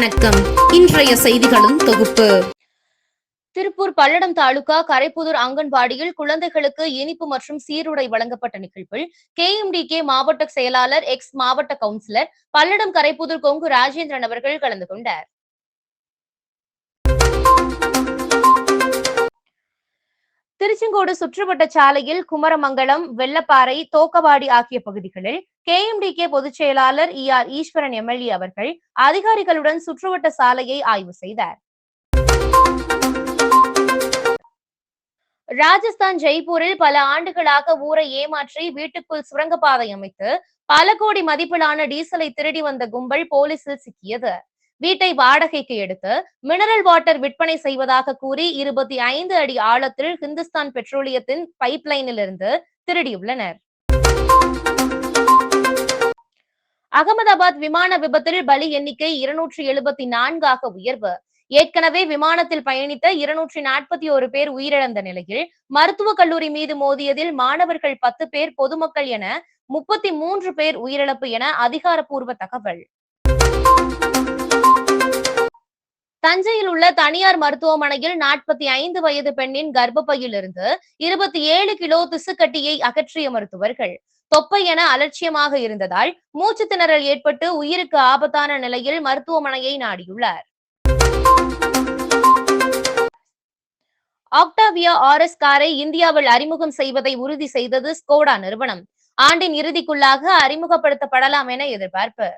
வணக்கம். இன்றைய செய்திகளும் தொகுப்பு. திருப்பூர் பல்லடம் தாலுகா கரைப்புதூர் அங்கன்வாடியில் குழந்தைகளுக்கு இனிப்பு மற்றும் சீருடை வழங்கப்பட்ட நிகழ்வில் கே மாவட்ட செயலாளர் எக்ஸ் மாவட்ட கவுன்சிலர் பல்லடம் கரைப்புதூர் கொங்கு ராஜேந்திரன் அவர்கள் கலந்து கொண்டார். திருச்செங்கோடு சுற்றுவட்ட சாலையில் குமரமங்கலம் வெள்ளப்பாறை தோக்கவாடி ஆகிய பகுதிகளில் கேஎம்டிகே பொதுச் செயலாளர் இ ஆர் ஈஸ்வரன் எம்எல்ஏ அவர்கள் அதிகாரிகளுடன் சுற்றுவட்ட சாலையை ஆய்வு செய்தார். ராஜஸ்தான் ஜெய்ப்பூரில் பல ஆண்டுகளாக ஊரை ஏமாற்றி வீட்டுக்குள் சுரங்கப்பாதை அமைத்து பல கோடி மதிப்பிலான டீசலை திருடி வந்த கும்பல் போலீசில் சிக்கியது. வீட்டை வாடகைக்கு எடுத்து மினரல் வாட்டர் விற்பனை செய்வதாக கூறி இருபத்தி ஐந்து அடி ஆழத்தில் ஹிந்துஸ்தான் பெட்ரோலியத்தின் பைப்லைனில் இருந்து திருடியுள்ளனர். அகமதாபாத் விமான விபத்தில் பலி எண்ணிக்கை இருநூற்றி எழுபத்தி நான்காக உயர்வு. ஏற்கனவே விமானத்தில் பயணித்த இருநூற்றி நாற்பத்தி ஒரு பேர் உயிரிழந்த நிலையில் மருத்துவக் கல்லூரி மீது மோதியதில் மாணவர்கள் பத்து பேர் பொதுமக்கள் என முப்பத்தி மூன்று பேர் உயிரிழப்பு என அதிகாரப்பூர்வ தகவல். தஞ்சையில் உள்ள தனியார் மருத்துவமனையில் நாற்பத்தி ஐந்து வயது பெண்ணின் கர்ப்பப்பையில் இருந்து இருபத்தி ஏழு கிலோ திசுக்கட்டியை அகற்றிய மருத்துவர்கள். தொப்பை என அலட்சியமாக இருந்ததால் மூச்சு திணறல் ஏற்பட்டு உயிருக்கு ஆபத்தான நிலையில் மருத்துவமனையை நாடியுள்ளார். ஆக்டாவியா ஆர்எஸ் காரை இந்தியாவில் அறிமுகம் செய்வதை உறுதி செய்தது ஸ்கோடா நிறுவனம். ஆண்டின் இறுதிக்குள்ளாக அறிமுகப்படுத்தப்படலாம் என எதிர்பார்ப்பு.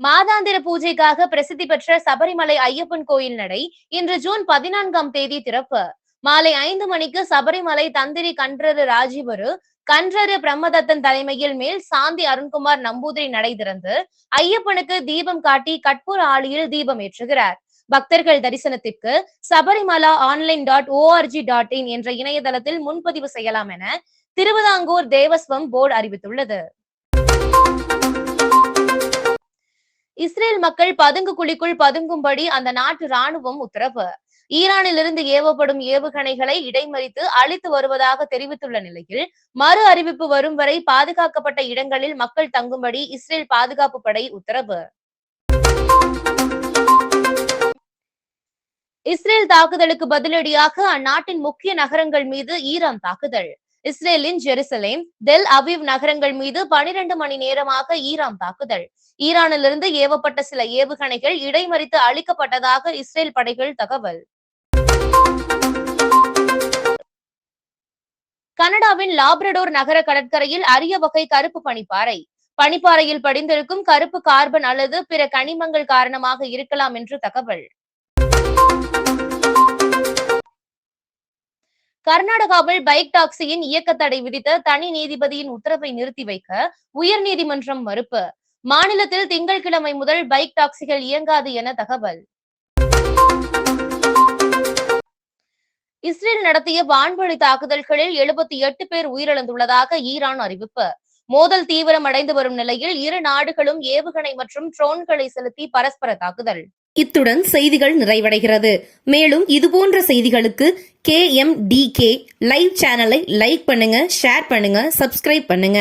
மாதாந்திர பூஜைக்காக பிரசித்தி பெற்ற சபரிமலை ஐயப்பன் கோயில் நடை இன்று ஜூன் பதினான்காம் தேதி திறப்பு. மாலை ஐந்து மணிக்கு சபரிமலை தந்திரி கன்றரு ராஜீவரு கன்றரு பிரம்மதத்தன் தலைமையில் மேல் சாந்தி அருண்குமார் நம்பூதிரி நடை திறந்து ஐயப்பனுக்கு தீபம் காட்டி கட்பூர் ஆளியில் தீபம் ஏற்றுகிறார். பக்தர்கள் தரிசனத்திற்கு Sabarimala online dot ORG dot in என்ற இணையதளத்தில் முன்பதிவு செய்யலாம் என திருவிதாங்கூர் தேவஸ்வம் போர்டு அறிவித்துள்ளது. இஸ்ரேல் மக்கள் பதுங்கு குழிக்குள் பதுங்கும்படி அந்த நாட்டு ராணுவம் உத்தரவு. ஈரானிலிருந்து ஏவப்படும் ஏவுகணைகளை இடைமறித்து அழித்து வருவதாக தெரிவித்துள்ள நிலையில் மறு அறிவிப்பு வரும் வரை பாதுகாக்கப்பட்ட இடங்களில் மக்கள் தங்கும்படி இஸ்ரேல் பாதுகாப்பு படை உத்தரவு. இஸ்ரேல் தாக்குதலுக்கு பதிலடியாக அந்நாட்டின் முக்கிய நகரங்கள் மீது ஈரான் தாக்குதல். இஸ்ரேலின் ஜெருசலேம் தெல் அவிவ் நகரங்கள் மீது பனிரெண்டு மணி நேரமாக ஈரான் தாக்குதல். ஈரானிலிருந்து ஏவப்பட்ட சில ஏவுகணைகள் இடைமறித்து அளிக்கப்பட்டதாக இஸ்ரேல் படைகள் தகவல். கனடாவின் லாப்ரடோர் நகர கடற்கரையில் அரிய வகை கருப்பு பனிப்பாறை. பனிப்பாறையில் படிந்திருக்கும் கருப்பு கார்பன் அல்லது பிற கனிமங்கள் காரணமாக இருக்கலாம் என்று தகவல். கர்நாடகாவில் பைக் டாக்ஸியின் இயக்க தடை விதித்த தனி நீதிபதியின் உத்தரவை நிறுத்தி வைக்க உயர்நீதிமன்றம் மறுப்பு. மாநிலத்தில் திங்கட்கிழமை முதல் பைக் டாக்ஸிகள் இயங்காது என தகவல். இஸ்ரேல் நடத்திய வான்வழி தாக்குதல்களில் எழுபத்தி எட்டு பேர் உயிரிழந்துள்ளதாக ஈரான் அறிவிப்பு. மோதல் தீவிரம் அடைந்து வரும் நிலையில் இரு நாடுகளும் ஏவுகணை மற்றும் ட்ரோன்களை செலுத்தி பரஸ்பர தாக்குதல். இத்துடன் செய்திகள் நிறைவடைகிறது. மேலும் இதுபோன்ற செய்திகளுக்கு K M T K live சேனலை லைக் பண்ணுங்க ஷேர் பண்ணுங்க சப்ஸ்கிரைப் பண்ணுங்க.